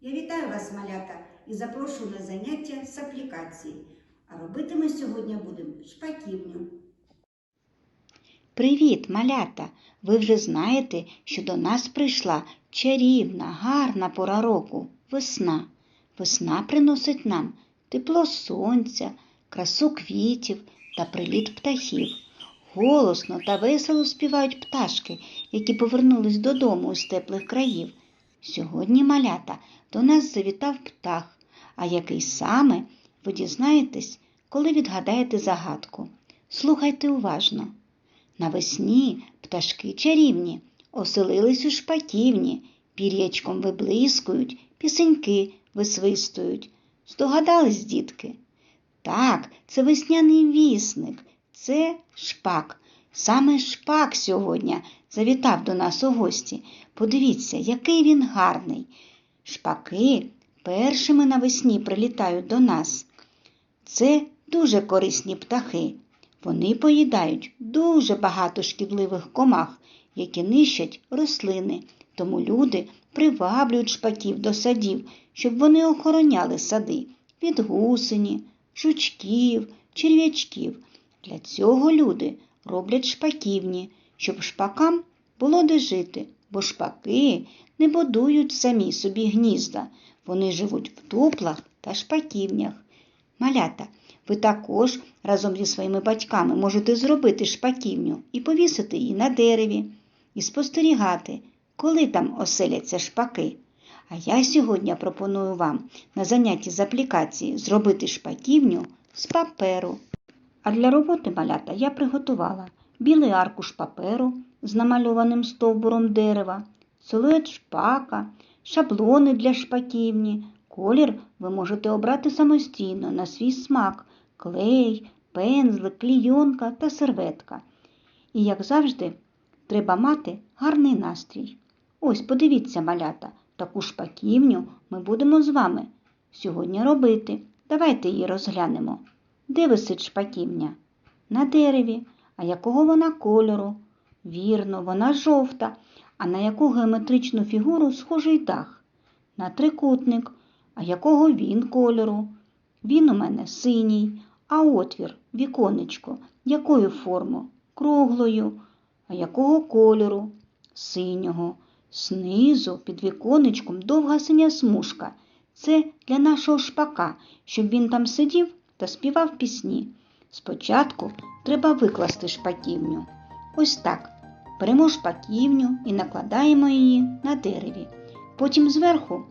Я вітаю вас, малята, і запрошую на заняття з аплікації. А робити ми сьогодні будемо шпаківню. Привіт, малята! Ви вже знаєте, що до нас прийшла чарівна, гарна пора року весна. Весна приносить нам тепло сонця, красу квітів та приліт птахів. Голосно та весело співають пташки, які повернулись додому з теплих країв. Сьогодні, малята, до нас завітав птах, а який саме ви дізнаєтесь, коли відгадаєте загадку. Слухайте уважно. Навесні пташки чарівні, оселились у шпаківні, пір'ячком виблискують, пісеньки висвистують. Здогадались, дітки? Так, це весняний вісник, це шпак. Саме шпак сьогодні завітав до нас у гості. Подивіться, який він гарний. Шпаки першими навесні прилітають до нас. Це дуже корисні птахи. Вони поїдають дуже багато шкідливих комах, які нищать рослини, тому люди приваблюють шпаків до садів, щоб вони охороняли сади від гусені, жучків, черв'ячків. Для цього люди роблять шпаківні, щоб шпакам було де жити, бо шпаки не будують самі собі гнізда, вони живуть в туплах та шпаківнях. Малята, ви також разом зі своїми батьками можете зробити шпаківню і повісити її на дереві, і спостерігати, коли там оселяться шпаки. А я сьогодні пропоную вам на занятті з аплікації зробити шпаківню з паперу. А для роботи малята я приготувала білий аркуш паперу з намальованим стовбуром дерева, силует шпака, шаблони для шпаківні. Колір ви можете обрати самостійно на свій смак клей, пензлик, клійонка та серветка. І, як завжди, треба мати гарний настрій. Ось, подивіться, малята, таку шпаківню ми будемо з вами сьогодні робити. Давайте її розглянемо. Де висить шпаківня? На дереві. А якого вона кольору? Вірно, вона жовта. А на яку геометричну фігуру схожий дах? На трикутник. А якого він кольору? Він у мене синій, а отвір, віконечко, якою форму? Круглою. А якого кольору? Синього. Знизу під віконечком довга синя смужка. Це для нашого шпака, щоб він там сидів та співав пісні. Спочатку треба викласти шпаківню. Ось так. Беремо шпаківню і накладаємо її на дереві. Потім зверху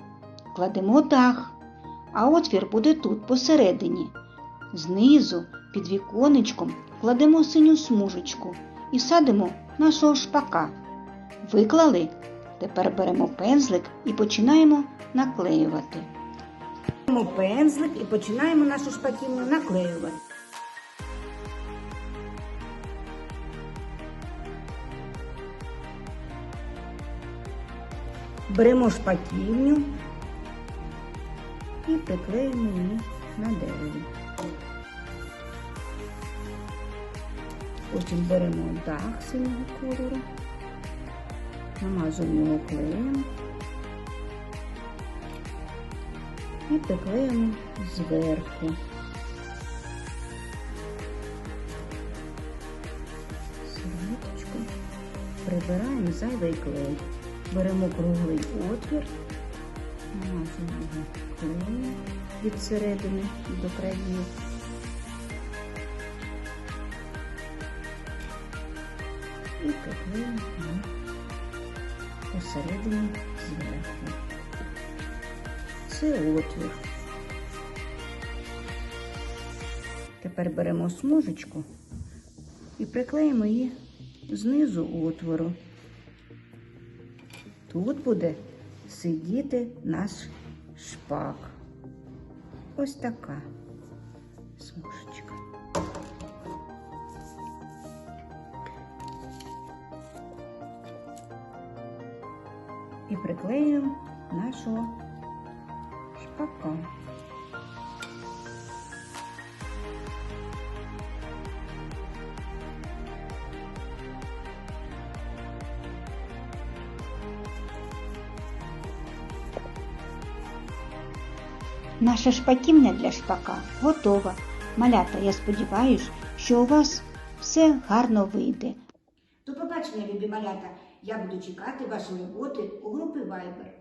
кладемо дах, а отвір буде тут посередині. Знизу під віконечком кладемо синю смужечку і садимо нашого шпака. Виклали. Тепер беремо пензлик і починаємо наклеювати. Беремо пензлик і починаємо нашу шпаківню наклеювати. Беремо шпаківню і приклеїмо її на дереві. Потім беремо дах синього кольору, намазуємо його клеєм і приклеїмо зверху. Серветочку. Прибираємо зайвий клей. Беремо круглий отвір, намазуємо його клеєм від середини до країв. І приклеїмо посередині зверху. Це отвір. Тепер беремо смужечку і приклеїмо її знизу отвору. Тут буде сидіти наш шпак. Ось така смужечка. І приклеюємо нашого шпака. Наша шпаківня для шпака готова. Малята, я сподіваюся, що у вас все гарно вийде. До побачення, любі малята. Я буду чекати вашої роботи у групи Viber.